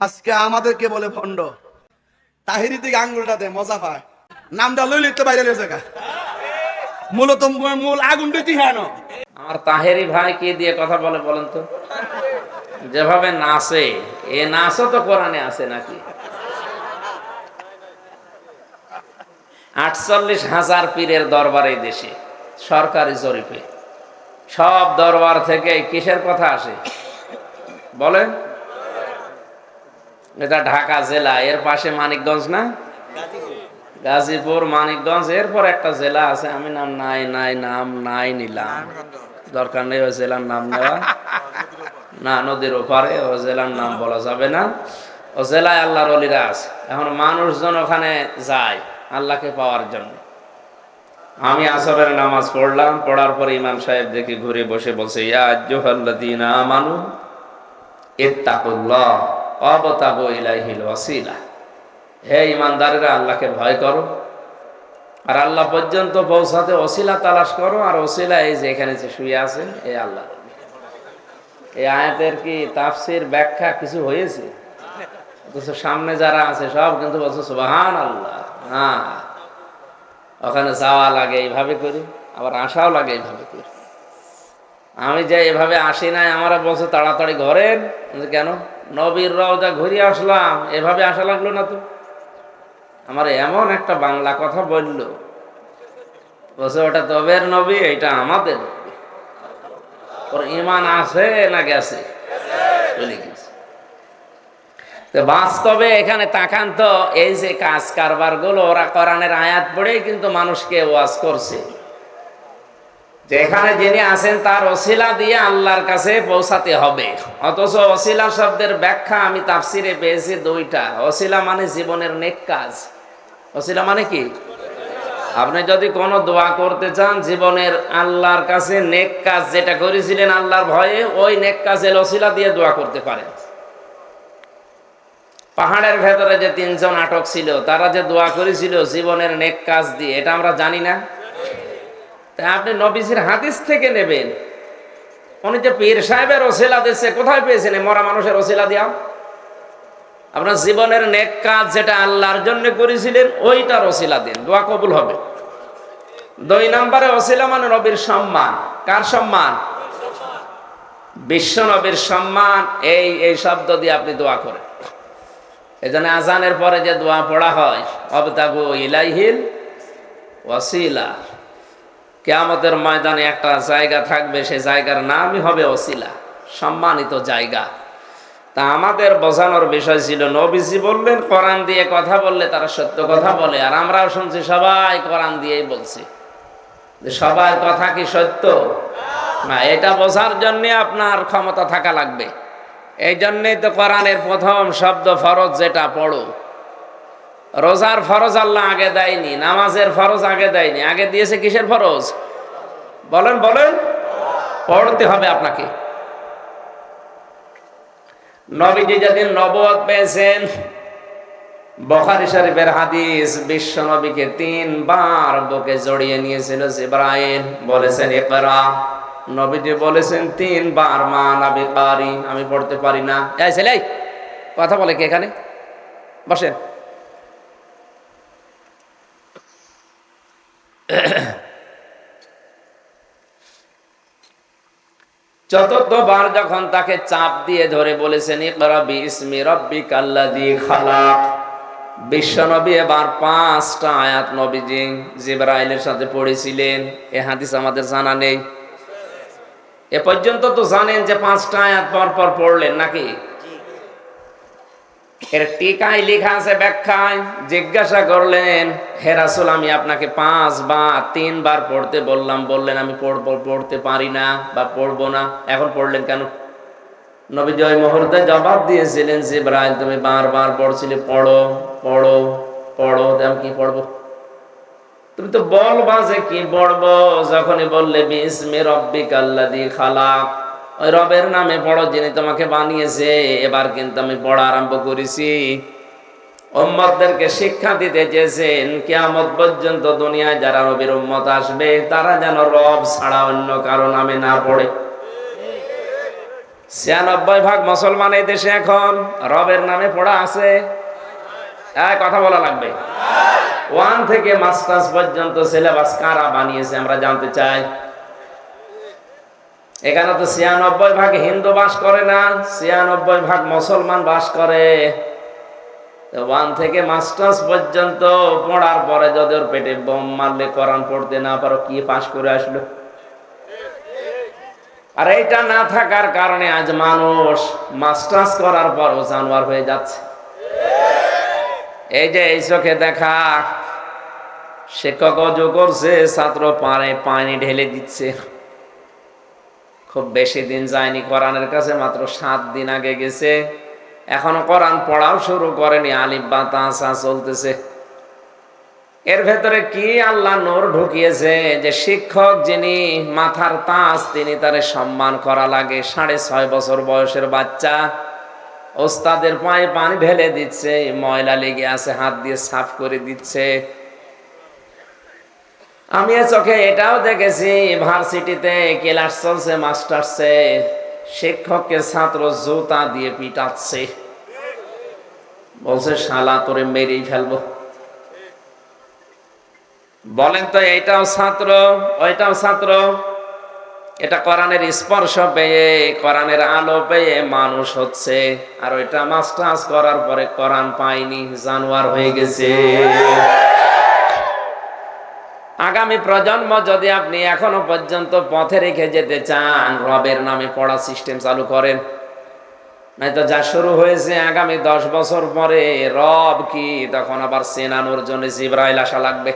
আজকে আমাদেরকে বলে ভণ্ড। তাহিরি দিকে আঙ্গুলটা দে, মজা পায়। নামটা লই লিখতে বাইরে লেছে গা। মূলত মূল আগুন দিতে হ্যাঁ আমার তাহেরি ভাই কি দিয়ে কথা বলে বলেন তো? যেভাবে নাচে, এ নাচও তো কোরআনে আছে নাকি? আটচল্লিশ হাজার পীরের দরবার দেশে, সরকারি জরিপে। সব দরবার থেকে কিসের কথা আসে? বলেন। এটা ঢাকা জেলা, এর পাশে মানিকগঞ্জ না? গাজীপুর, মানিকগঞ্জ, এরপর একটা জেলা আছে, আমি নাম নাই নাই, নাম নাই নিলাম। দরকার নেই ওই জেলার নাম নেওয়া। না, নদীর ওপারে ও জেলার নাম বলা যাবে না। ও জেলায় আল্লাহর অলিরা আছে। এখন মানুষজন ওখানে যায় আল্লাহকে পাওয়ার জন্য। আমি আসরের নামাজ পড়লাম, পড়ার পর ইমাম সাহেব দেখি ঘুরে বসে বলছে, ইয়া আজ্জুহাল্লাযীনা আমানু, ইত্তাকুল্লাহ। ওয়াবতাগু ইলাইহিল ওয়াসিলা। হে ইমানদারেরা, আল্লাহকে ভয় করো। আর আল্লাহ পর্যন্ত পৌঁছাতে অশিলা তালাশ করো, আর অশিলা এই যে এখানে যে শুয়ে আছেন, এই আল্লাহ। এই আয়াতের কি তাফসির ব্যাখ্যা কিছু হয়েছে? অথচ সামনে যারা আছে সব কিন্তু বলছে সুবাহান আল্লাহ হ্যাঁ ওখানে যাওয়া লাগে এইভাবে করি, আবার আসাও লাগে এইভাবে করি। আমি যে এভাবে আসি নাই, আমরা বলছে, তাড়াতাড়ি ঘরের কেন? নবীর রওজা ঘুরিয়ে আসলাম, এভাবে আসা লাগল না তো? আমার এমন একটা বাংলা কথা বলল, বলছে, ওটা তবের নবী, এটা আমাদের ওর ইমান আছে না গেছে? গেছে। বাস্তবে এখানে তাকান তো, এই যে কাজ কারবারগুলো ওরা কোরআনের আয়াত পড়েই কিন্তু মানুষকে ওয়াজ করছে। যেখানে যিনি আছেন, তার অশিলা দিয়ে আল্লাহর কাছে পৌঁছাতে হবে। অথচ অশিলা শব্দের ব্যাখ্যা আমি তাফসিরে পেয়েছি দুইটা। অশিলা মানে জীবনের নেক কাজ। অশিলা মানে কি? আপনি যদি কোনো দোয়া করতে চান, জীবনের আল্লাহর কাছে নেক কাজ যেটা করেছিলেন আল্লাহর ভয়ে, ওই নেক কাজের অশিলা দিয়ে দোয়া করতে পারেন। পাহাড়ের ভেতরে যে তিনজন আটক ছিল, তারা যে দোয়া করেছিল, জীবনের নেক কাজ দিয়ে, এটা আমরা জানি না। তাই আপনি নবীজির হাদিস থেকে নেবেন। উনি যে পীর সাহেবের ওসিলা দিচ্ছে কোথায় পেয়েছেন মরা মানুষের ওসিলা দিয়া? আপনার জীবনের নেক কাজ যেটা আল্লাহর জন্য করেছিলেন, ওইটার ওসিলা দিন, দোয়া কবুল হবে। দুই নম্বরে ওসিলা মানে নবীর সম্মান। কার সম্মান? বিশ্ব নবীর সম্মান, এই এই শব্দ দিয়ে আপনি দোয়া করেন। এই জন্য আজানের পরে যে দোয়া পড়া হয় অবতাবু ইলাইহিল ওয়াসিলা। কেয়ামতের ময়দানে একটা জায়গা থাকবে, সে জায়গার নামই হবে ওসিলা, সম্মানিত জায়গা। তা আমাদের বোঝানোর বিষয় ছিল, নবীজি বললেন, কোরআন দিয়ে কথা বললে তারা সত্য কথা বলে, আর আমরাও শুনছি সবাই কোরআন দিয়েই বলছি। যে সবার কথা কি সত্য? না, এটা বোঝার জন্য আপনার ক্ষমতা থাকা লাগবে। এই জন্যই তো কোরআনের প্রথম শব্দ ফরজ যেটা, পড়ো। রোজার ফরজ আল্লাহ আগে দেয়নি, নামাজের ফরজ আগে দেয়নি। আগে দিয়েছে কিসের ফরজ? বলেন বলেন। পড়তে হবে আপনাকে। নবীজি যেদিন নবদ পেয়েছেন, বখারি শরীফের হাদিস বিশ্ব নবীকে তিনবার বুকে জড়িয়ে নিয়েছিল জিব্রাইল। বলেছেন একরা নবীজি বলেছেন, তিনবার, মা নবী পারি আমি পড়তে পারি না। এই ছেলে কথা বলে কি এখানে? বসেন। চতুর্থবার যখন তাকে চাপ দিয়ে ধরে বলেছেন বিশ্বনবী এবার পাঁচটা আয়াত সাথে পড়েছিলেন। এ আমাদের জানা নেই। এ পর্যন্ত তো জানেন যে পাঁচটা আয়াত পর পর পড়লেন নাকি? এর টিকায় লেখা আছে ব্যাখ্যায়, জিজ্ঞাসা করলেন, হে রাসূল, আমি আপনাকে পাঁচ বা তিনবার পড়তে বললাম, বললেন আমি পড়ব, পড়তে পারি না বা পড়ব না। এখন পড়লেন কেন? নবীজি ওই মুহূর্তে জবাব দিয়েছিলেন, জিব্রাইল, তুমি বারবার পড়ছিলে, পড়ো পড়ো পড়ো আমি কি পড়ব? তুমি তো বলবা যে কি পড়ব? যখনই বললে, বিসমি রব্বিকাল্লাযী খালাক। ওই রবের নামে পড়ো যিনি তোমাকে বানিয়েছে। এবার কিন্তু আমি পড়া আরম্ভ করেছি। উম্মতদেরকে শিক্ষা দিতে চেয়েছেন, কিয়ামত পর্যন্ত দুনিয়ায় যারা রবির উম্মত আসবে, তারা যেন রব ছাড়া অন্য কারও নামে না পড়ে। ছিয়ানব্বই ভাগ মুসলমান এই দেশে এখন রবের নামে পড়া আছে। কথা বলা লাগবে। ওয়ান থেকে মাস্টার্স পর্যন্ত সিলেবাস কারা বানিয়েছে আমরা জানতে চাই। এখানে তো ছিয়ানব্বই ভাগ হিন্দু বাস করে না, ছিয়ানব্বই ভাগ মুসলমান বাস করে। ওয়ান থেকে মাস্টার্স পর্যন্ত পড়ার পরে যদি ওর পেটে বোম মারলে কোরআন পড়তে না পারো, কি পাস করে আসলো? আর এইটা না থাকার কারণে আজ মানুষ মাস্টার্স করার পরও জানোয়ার হয়ে যাচ্ছে। এই যে এই চোখে দেখা, শিক্ষক অজু করছে, ছাত্র পারে পানি ঢেলে দিচ্ছে। খুব বেশি দিন যায়নি কোরআনের কাছে, মাত্র সাত দিন আগে গেছে। এখনও কোরআন পড়াও শুরু করেনি, আলিফ বা তাসা চলতেছে। এর ভেতরে কি আল্লাহ নোর ঢুকিয়েছে যে শিক্ষক যিনি মাথার তাস তিনি তারে সম্মান করা লাগে। সাড়ে ছয় বছর বয়সের বাচ্চা, ওস্তাদের পায়ে পানি ঢেলে দিচ্ছে, ময়লা লেগে আছে, হাত দিয়ে সাফ করে দিচ্ছে। আমি চোখে এটাও দেখেছি, ভার্সিটিতে ক্লাস চলছে, মাস্টার্সে। শিক্ষককে ছাত্র জুতা দিয়ে পিটাচ্ছে। বলছে, শালা, তোরে মেরেই ফেলব। বলেন তো, এইটাও ছাত্র, ওইটাও ছাত্র? এটা কোরআনের স্পর্শ পেয়ে, কোরআনের আলো পেয়ে মানুষ হচ্ছে। আর ওইটা মাস্টার্স করার পরে কোরআন পায়নি, জানোয়ার হয়ে গেছে। আগামী প্রজন্ম যদি আপনি এখনও পর্যন্ত পথে রেখে যেতে চান, রবের নামে পড়া সিস্টেম চালু করেন। নয়তো যা শুরু হয়েছে আগামী দশ বছর পরে, রব কি তখন আবার সেনানোর জন্য জিব্রাইল আসা লাগবে?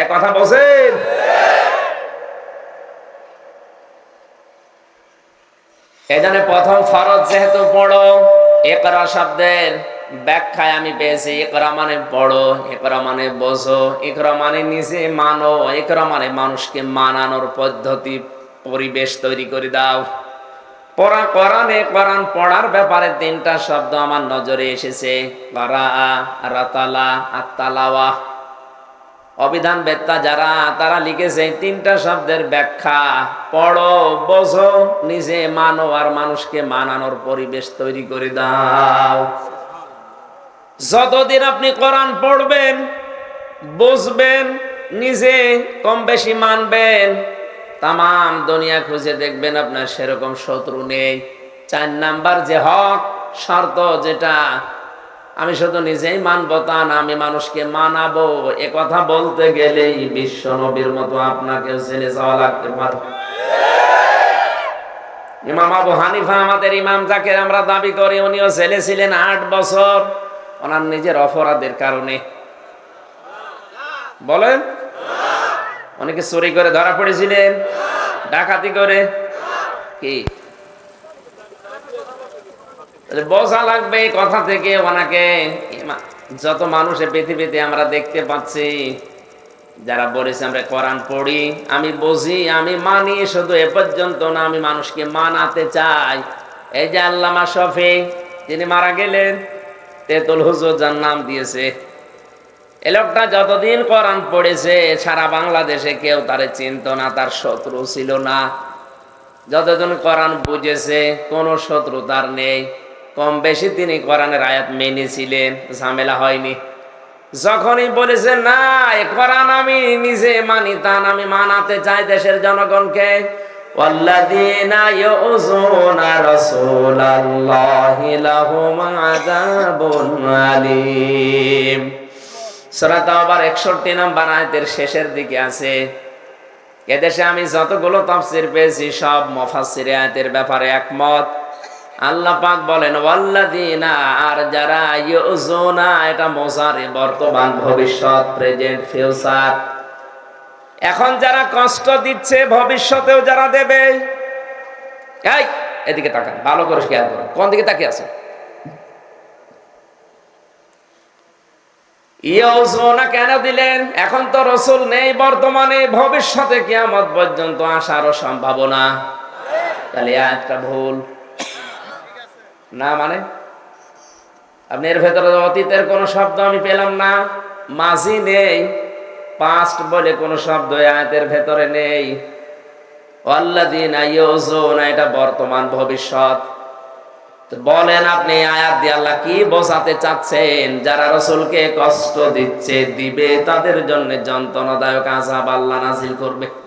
এক কথা বলছেন? এখানে প্রথম ফরজ যেহেতু পড়ো একরা শব্দের ব্যাখ্যায় আমি পেয়েছি একরা মানে পড়ো একরা মানে বোঝো একরা মানে নিজে মানো একরা মানে মানুষকে মানানোর পদ্ধতি, পরিবেশ তৈরি করে দাও। পড়া, কোরআনে, কোরআন পড়ার ব্যাপারে তিনটা শব্দ আমার নজরে এসেছে। অবিধান বেত্তা যারা, তারা লিখেছে তিনটা শব্দের ব্যাখ্যা। পড়ো, বোঝো, নিজে মানো আর মানুষকে মানানোর পরিবেশ তৈরি করে দাও। যতদিন আপনি কোরআন পড়বেন, বুঝবেন, নিজে কম বেশি মানবেন তাম দুনিয়া খুঁজে দেখবেন আপনার সেরকম শত্রু নেই। চার নাম্বার যে হক, শর্ত যেটা, আমি শুধু নিজেই মানবো তা না, আমি মানুষকে মানাবো। এ কথা বলতে গেলেই বিশ্ব নবীর মতো আপনাকে ছেলে যাওয়া লাগতে পারে। ইমাম আবু হানিফা আমাদের ইমাম যাকে আমরা দাবি করি, উনিও ছেলে ছিলেন আট বছর। ওনার নিজের অপরাধের কারণে। বলেন? অনেকে চুরি করে ধরা পড়েছিলেন? ডাকাতি করে? কি? বোঝা লাগবে এই কথা থেকে ওনাকে যত মানুষের পৃথিবীতে আমরা দেখতে পাচ্ছি, যারা বলেছে আমরা কোরআন পড়ি, আমি বুঝি, আমি মানি, শুধু এ পর্যন্ত না, আমি মানুষকে মানাতে চাই। এই যে আল্লামা শফি, তিনি মারা গেলেন। তেতুল হুজুর যার নাম দিয়েছে। এ লোকটা যতদিন কোরআন পড়েছে, সারা বাংলাদেশে কেউ তারে চিনত না, তার শত্রু ছিল না। যতদিন কোরআন বুঝেছে, কোনো শত্রু তার নেই। কম বেশি তিনি কোরআনের আয়াত মেনেছিলেন, ঝামেলা হয়নি। যখনই বলেছে, না কোরআন আমি নিজে মানি তান আমি মানাতে চাই দেশের জনগণকে। والذين يؤذون رسول الله لهم عذاب أليم সূরা তাওবার 61 নম্বর আয়াতের শেষের দিকে আছে এদেশে আমি যতগুলো তাফসির পেয়েছি সব মুফাসসির আয়াতের ব্যাপারে একমত আল্লাহ পাক বলেন ওয়াল্লাযিনা আর যারা ইউজুনা এটা মোজারে বর্তমান ভবিষ্যৎ প্রেজেন্ট ফিউচার এখন যারা কষ্ট দিচ্ছে, ভবিষ্যতেও যারা দেবে। এই, এদিকে তাকান, ভালো করে খেয়াল করুন কোন দিকে তাকিয়ে আছে? ইয়ৌজনা কেন দিলেন? এখন তো রসুল নেই বর্তমানে, ভবিষ্যতে কিয়ামত পর্যন্ত আসারও সম্ভাবনা। তাহলে একটা ভুল। না মানে? আপনি এর ভেতরে অতীতের কোনো শব্দ আমি পেলাম না। মাঝি নেই। পাস্ট বলে কোনো শব্দ আয়াতের ভেতরে নেই। ওয়াল্লাযীনা না এটা বর্তমান ভবিষ্যৎ। বলেন আপনি আয়াত দিয়ে আল্লাহ কি বোঝাতে চাচ্ছেন? যারা রসুলকে কষ্ট দিচ্ছে, দিবে, তাদের জন্য যন্ত্রণাদায়ক আজাব আল্লাহ নাজিল করবে।